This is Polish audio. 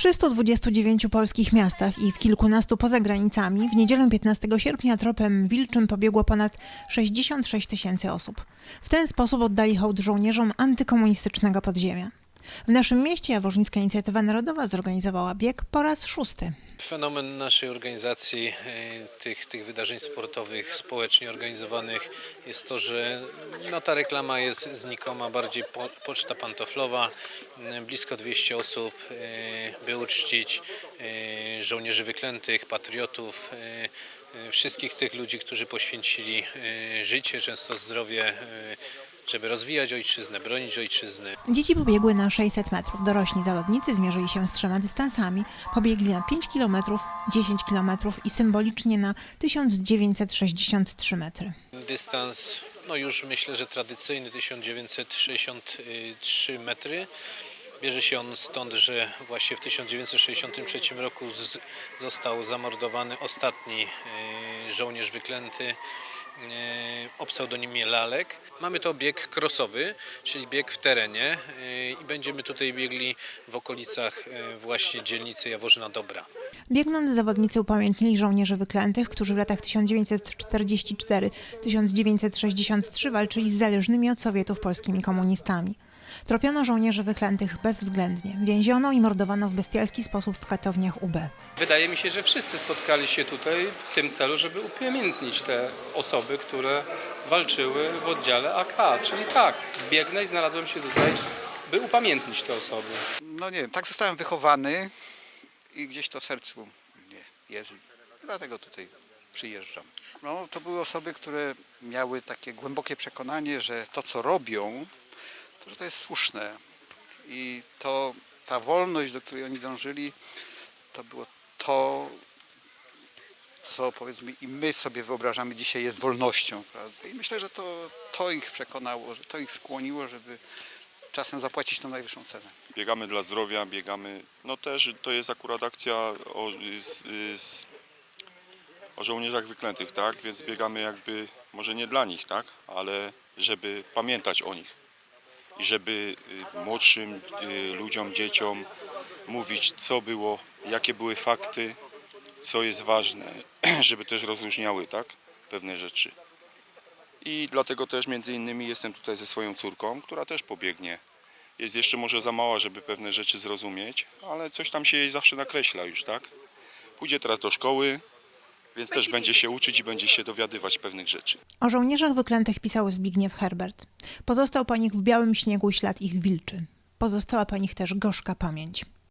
329 polskich miastach i w kilkunastu poza granicami w niedzielę 15 sierpnia tropem wilczym pobiegło ponad 66 tysięcy osób. W ten sposób oddali hołd żołnierzom antykomunistycznego podziemia. W naszym mieście Jaworznicka Inicjatywa Narodowa zorganizowała bieg po raz szósty. Fenomen naszej organizacji, e, tych, tych wydarzeń sportowych, społecznie organizowanych jest to, że no, ta reklama jest znikoma, bardziej po, poczta pantoflowa, blisko 200 osób, e, by uczcić e, żołnierzy wyklętych, patriotów, wszystkich tych ludzi, którzy poświęcili życie, często zdrowie, żeby rozwijać ojczyznę, bronić ojczyzny. Dzieci pobiegły na 600 metrów. Dorośli zawodnicy zmierzyli się z trzema dystansami. Pobiegli na 5 km, 10 km i symbolicznie na 1963 metry. Dystans, no już myślę, że tradycyjny 1963 metry. Bierze się on stąd, że właśnie w 1963 roku został zamordowany ostatni e, żołnierz wyklęty e, o pseudonimie Lalek. Mamy to bieg crossowy, czyli bieg w terenie e, i będziemy tutaj biegli w okolicach właśnie dzielnicy Jaworzyna Dobra. Biegnąc zawodnicy upamiętnili żołnierzy wyklętych, którzy w latach 1944-1963 walczyli z zależnymi od Sowietów polskimi komunistami. Tropiono żołnierzy wyklętych bezwzględnie. Więziono i mordowano w bestialski sposób w katowniach UB. Wydaje mi się, że wszyscy spotkali się tutaj w tym celu, żeby upamiętnić te osoby, które walczyły w oddziale AK. Czyli tak, biegnę i znalazłem się tutaj, by upamiętnić te osoby. No nie wiem, tak zostałem wychowany i gdzieś to sercu nie jest. Dlatego tutaj przyjeżdżam. No, to były osoby, które miały takie głębokie przekonanie, że to co robią, to że to jest słuszne. I to ta wolność, do której oni dążyli, to było to, co powiedzmy i my sobie wyobrażamy dzisiaj jest wolnością. Prawda? I myślę, że to, to ich przekonało, że to ich skłoniło, żeby czasem zapłacić tą najwyższą cenę. biegamy dla zdrowia, biegamy, no też to jest akurat akcja o, z, z, o żołnierzach wyklętych, tak, więc biegamy jakby, może nie dla nich, tak, ale żeby pamiętać o nich i żeby y, młodszym y, ludziom, dzieciom mówić, co było, jakie były fakty, co jest ważne, żeby też rozróżniały, tak, pewne rzeczy. I dlatego też między innymi jestem tutaj ze swoją córką, która też pobiegnie. Jest jeszcze może za mała, żeby pewne rzeczy zrozumieć, ale coś tam się jej zawsze nakreśla już, tak? Pójdzie teraz do szkoły, więc też będzie się uczyć i będzie się dowiadywać pewnych rzeczy. O żołnierzach wyklętych pisał Zbigniew Herbert. Pozostał po nich w białym śniegu ślad ich wilczy. Pozostała po nich też gorzka pamięć.